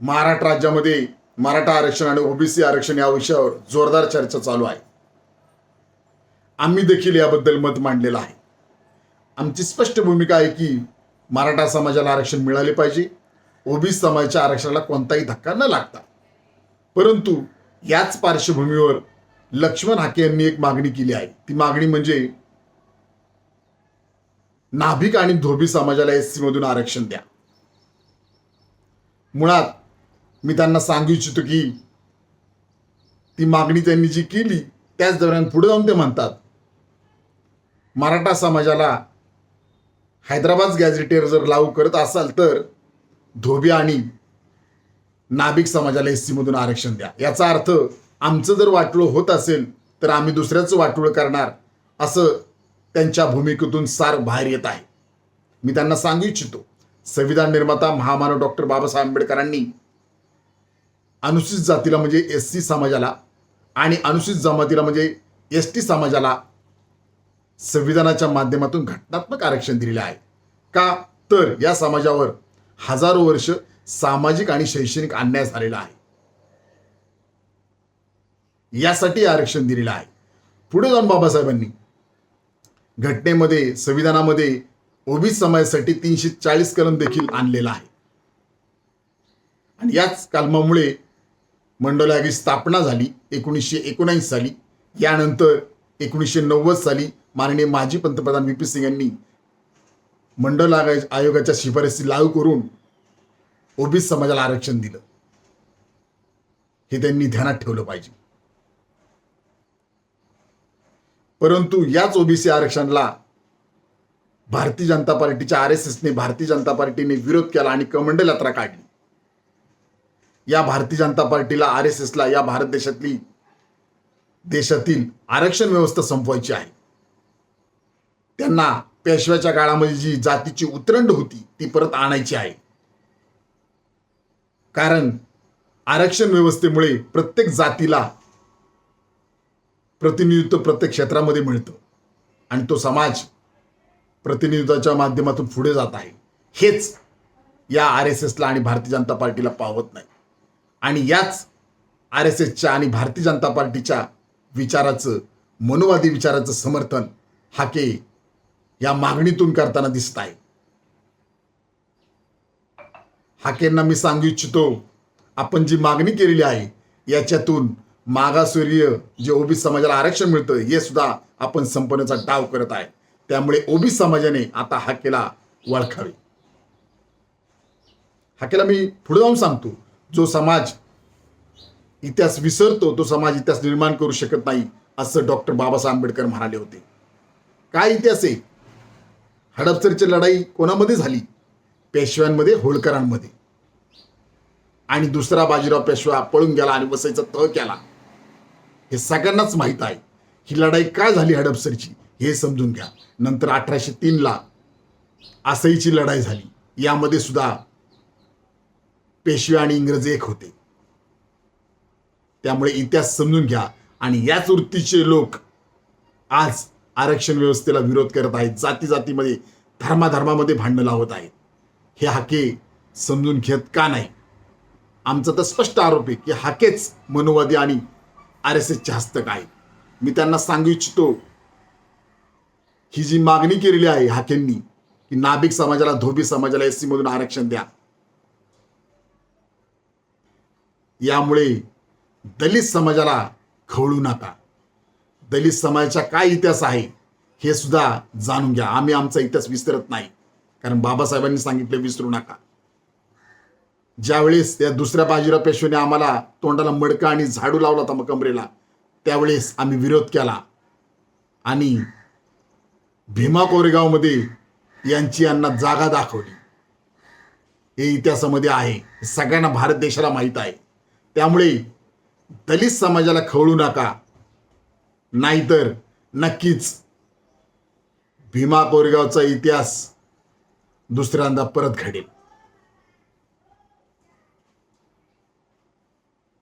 महाराष्ट्र राज्यामध्ये मराठा आरक्षण आणि ओबीसी आरक्षण या विषयावर जोरदार चर्चा चालू आहे. आम्ही देखील याबद्दल मत मांडलेलं आहे. आमची स्पष्ट भूमिका आहे की मराठा समाजाला आरक्षण मिळाले पाहिजे. ओबीसी समाजाच्या आरक्षणाला कोणताही धक्का न लागता. परंतु याच पार्श्वभूमीवर लक्ष्मण हाके यांनी एक मागणी केली आहे. ती मागणी म्हणजे नाभिक आणि धोबी समाजाला एस सी मधून आरक्षण द्या. मुळात मी त्यांना सांगू इच्छितो की ती मागणी त्यांनी जी केली त्याच दरम्यान पुढे जाऊन ते म्हणतात. मराठा समाजाला हैदराबाद गॅझेटेर जर लागू करत असाल तर धोबी आणि नाभिक समाजाला एस मधून आरक्षण द्या. याचा अर्थ आमचं जर वाटोळं होत असेल तर आम्ही दुसऱ्याचं वाटोळं करणार असं त्यांच्या भूमिकेतून सार बाहेर येत आहे. मी त्यांना सांगू इच्छितो. संविधान निर्माता महामानव डॉक्टर बाबासाहेब आंबेडकरांनी अनुसूचित जातीला म्हणजे एस सी समाजाला आणि अनुसूचित जमातीला म्हणजे एस टी समाजाला संविधानाच्या माध्यमातून घटनात्मक आरक्षण दिलेले आहे. का? तर या समाजावर हजारो वर्ष सामाजिक आणि शैक्षणिक अन्याय झालेला आहे. यासाठी आरक्षण दिलेलं आहे. पुढे जाऊन बाबासाहेबांनी घटनेमध्ये संविधानामध्ये ओबीसी समाजासाठी तीनशे चाळीस कलम देखील आणलेला आहे. आणि याच कलमामुळे मंडळाची स्थापना झाली एकोणीसशे एकोणऐंशी साली. यानंतर एकोणीसशे नव्वद साली माननीय माजी पंतप्रधान व्ही पी सिंग यांनी मंडळ आयोगाच्या शिफारसी लागू करून ओबीसी समाजाला आरक्षण दिलं. हे त्यांनी ध्यानात ठेवलं पाहिजे. परंतु याच ओबीसी आरक्षणाला भारतीय जनता पार्टीच्या आर एस एसने भारतीय जनता पार्टीने विरोध केला आणि कमंडल यात्रा काढली. या भारतीय जनता पार्टीला आर एस एसला या भारत देशातली देशातील आरक्षण व्यवस्था संपवायची आहे. त्यांना पेशव्याच्या काळामध्ये जी जातीची उतरंड होती ती परत आणायची आहे. कारण आरक्षण व्यवस्थेमुळे प्रत्येक जातीला प्रतिनिधित्व प्रत्येक क्षेत्रामध्ये मिळतं. आणि तो समाज प्रतिनिधित्वाच्या माध्यमातून पुढे जात आहे. हेच या आर एस एसला आणि भारतीय जनता पार्टीला पावत नाही. आणि याच आर एस एसच्या आणि भारतीय जनता पार्टीच्या विचाराचं मनोवादी विचाराचं समर्थन हाके या मागणीतून करताना दिसत आहे. हाकेंना मी सांगू इच्छितो आपण जी मागणी केलेली आहे याच्यातून मागासवर्गीय जे ओबीसी समाजाला आरक्षण मिळतं हे सुद्धा आपण संपवण्याचा डाव करत आहे. त्यामुळे ओबीसी समाजाने आता हाकेला वळखावे. हाकेला मी पुढे जाऊन सांगतो जो समाज इतिहास विसरतो तो समाज इतिहास निर्माण करू शकत नाही असं डॉक्टर बाबासाहेब आंबेडकर म्हणाले होते. काय इतिहास आहे? हडपसरची लढाई कोणामध्ये झाली? पेशव्यांमध्ये होळकरांमध्ये. आणि दुसरा बाजीराव पेशवा पळून गेला आणि वसईचा तह केला. हे सगळ्यांनाच माहीत आहे. ही लढाई काय झाली हडपसरची हे समजून घ्या. नंतर अठराशे तीनला आसईची लढाई झाली. यामध्ये सुद्धा पेशवे आणि इंग्रज एक होते. त्यामुळे इतिहास समजून घ्या. आणि याच वृत्तीचे लोक आज आरक्षण व्यवस्थेला विरोध करत आहेत. जाती जातीमध्ये धर्माधर्मामध्ये भांडणं लावत आहेत. हे हाके समजून घेत का नाही? आमचा तर स्पष्ट आरोप आहे की हाकेच मनोवादी आणि आर एस एसचे हस्तक आहेत मी त्यांना सांगू इच्छितो ही जी मागणी केलेली आहे हाकेंनी की नाभिक समाजाला धोबी समाजाला एस मधून आरक्षण द्या. यामुळे दलित समाजाला खवळू नका. दलित समाजाचा काय इतिहास आहे हे सुद्धा जाणून घ्या. आम्ही आमचा इतिहास विसरत नाही. कारण बाबासाहेबांनी सांगितलं विसरू नका. ज्यावेळेस त्या दुसऱ्या बाजीराव पेशवेने आम्हाला तोंडाला मडका आणि झाडू लावला होता कमरेला त्यावेळेस आम्ही विरोध केला. आणि भीमा कोरेगावमध्ये यांची यांना जागा दाखवली. हे इतिहासामध्ये आहे. सगळ्यांना भारत देशाला माहीत आहे. त्यामुळे दलित समाजाला खवळू नका. नाहीतर नक्कीच भीमा कोरेगावचा इतिहास दुसऱ्यांदा परत घडेल.